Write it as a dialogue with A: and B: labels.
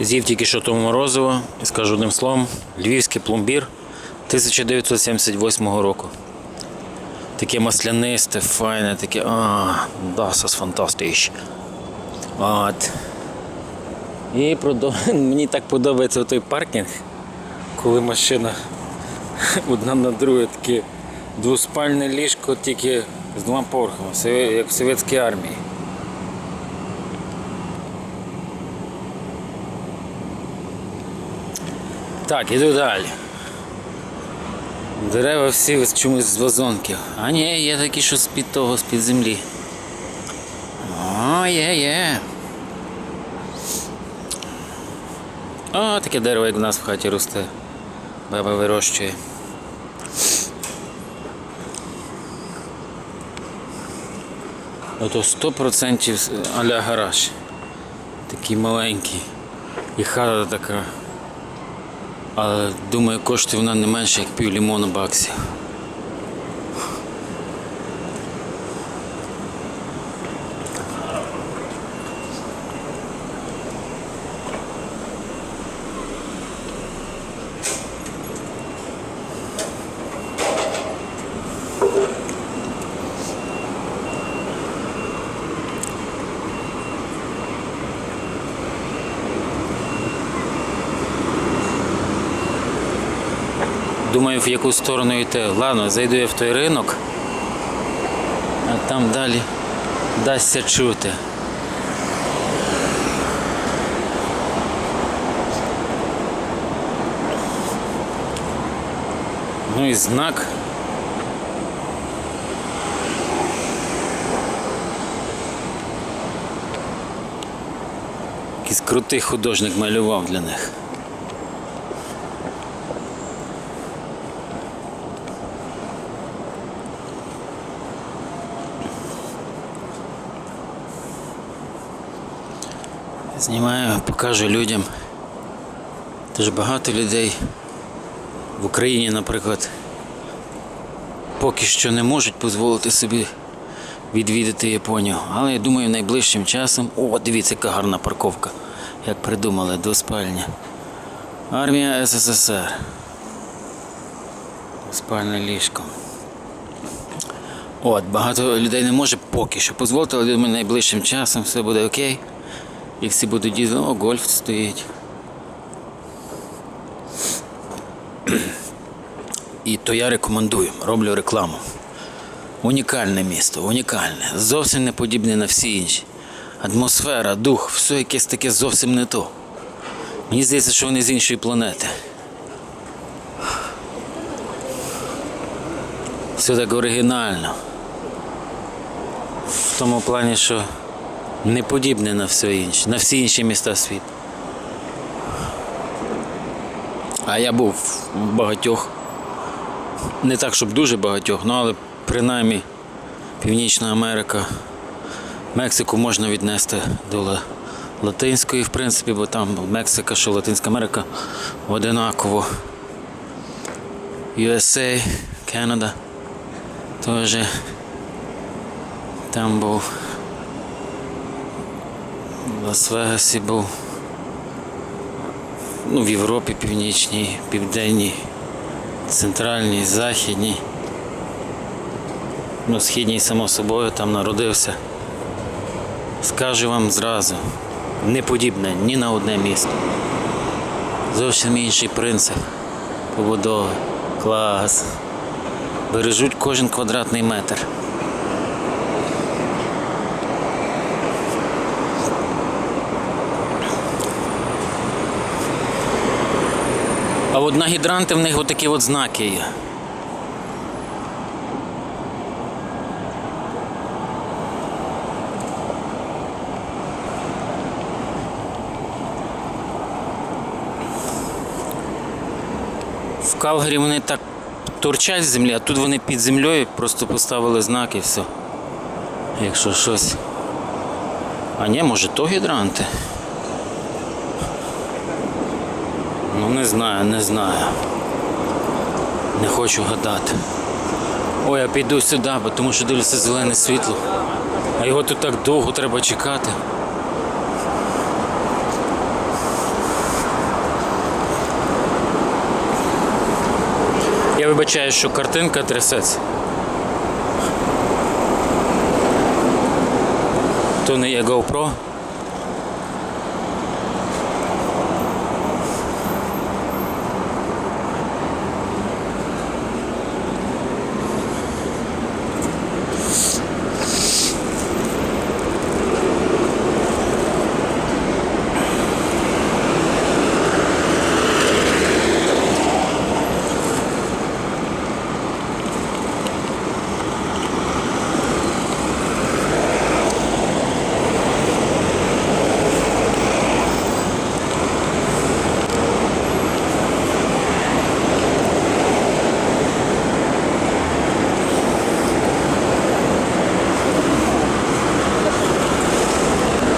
A: З'їв тільки що тому морозиво і скажу одним словом, львівський пломбір 1978 року. Таке маслянисте, файне, таке. А, das fantastisch. От. І продов- мені так подобається той паркінг, коли машина одна на другу таке двоспальне ліжко тільки з двома поверхами, як в совєтській армії. Так, іду далі. Дерева всі чомусь з вазонків. А ні, є такі, що з-під того, з-під землі. О, є, є. О, таке дерево, як в нас в хаті росте. Баба вирощує. Ото 100% аля гараж. Такий маленький. І хата така. Але думаю, коштує вона не менше, як пів лімона баксів. Думаю, в яку сторону йти. Ладно, зайду я в той ринок, а там далі дасться чути. Ну і знак. Якийсь крутий художник малював для них. Знімаю, покажу людям. Тож багато людей в Україні, наприклад, поки що не можуть дозволити собі відвідати Японію. Але я думаю, найближчим часом. О, дивіться, яка гарна парковка. Як придумали, двоспальня. Армія СССР. Спальне ліжко. От, багато людей не може поки що дозволити, але думаю, найближчим часом все буде окей. Всі будуть діти, о, гольф стоїть. І то я рекомендую, роблю рекламу. Унікальне місто, унікальне, зовсім не подібне на всі інші. Атмосфера, дух, все якесь таке зовсім не то. Мені здається, що вони з іншої планети. Все так оригінально. В тому плані, що не подібне на все інше, на всі інші міста світу. А я був в багатьох, не так, щоб дуже багатьох, ну але принаймні Північна Америка, Мексику можна віднести до Латинської, в принципі, бо там Мексика, що Латинська Америка одинаково. USA, Канада теж там був. Лас-Вегасі був. Ну, в Європі північній, південній, центральній, західній. Ну, східній, само собою, там народився. Скажу вам зразу, не подібне ні на одне місто. Зовсім інший принцип побудови, клас. Бережуть кожен квадратний метр. А от на гідранти в них отакі от знаки є. В Калгарі вони так торчать з землі, а тут вони під землею просто поставили знак і все. Якщо щось. А ні, може то гідранти. Ну не знаю, не знаю. Не хочу гадати. Ой, я піду сюди, бо тому що дивлюся зелене світло. А його тут так довго треба чекати. Я вибачаю, що картинка трясеться. То не є GoPro.